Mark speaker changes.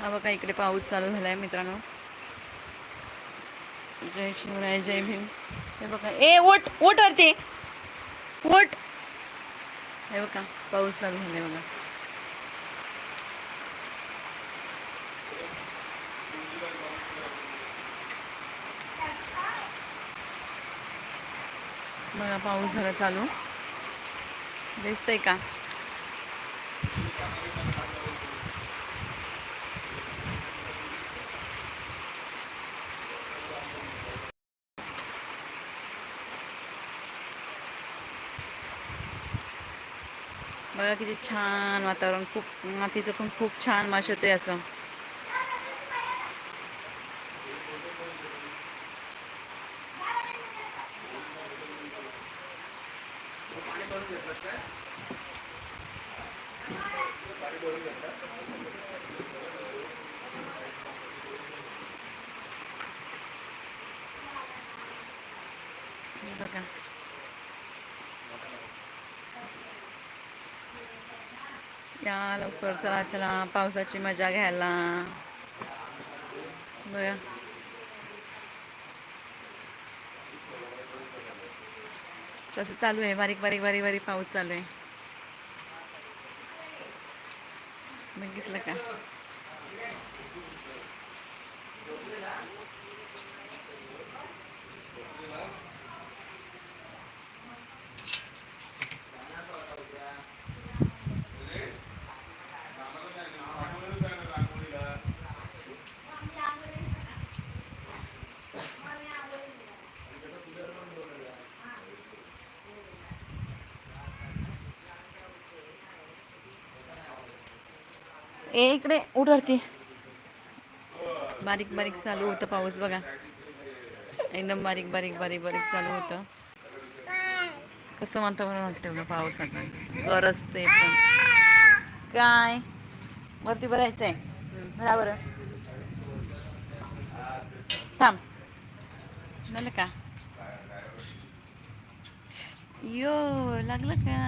Speaker 1: हा बघा इकडे पाऊस चालू झालाय मित्रांनो. जय शिवराय जय भीम. हे बघा ए ओट ओट वरती. ओट. हे बघा पाऊस चालू झालाय बघा. बघा पाऊस झाला चालू. दिसतंय का? बघा किती छान वातावरण खूप मातीचं पण खूप छान माश होते असं. बघा. या लवकर चला चला पावसाची मजा घ्यायला. बघा. तसं चालू आहे बारीक बारीक बारीक बारीक पाऊस चालू आहे. बघितलं का? ए इकडे उठवरती बारीक बारीक चालू होतं पाऊस बघा. एकदम बारीक बारीक बारीक बारीक चालू होतं. कसं वातावरण वाटतं बघा पावसाचं. गरज ते पण. काय? वरती भरायचं आहे भरा बरं. थांब. झालं का? यो लागलं का?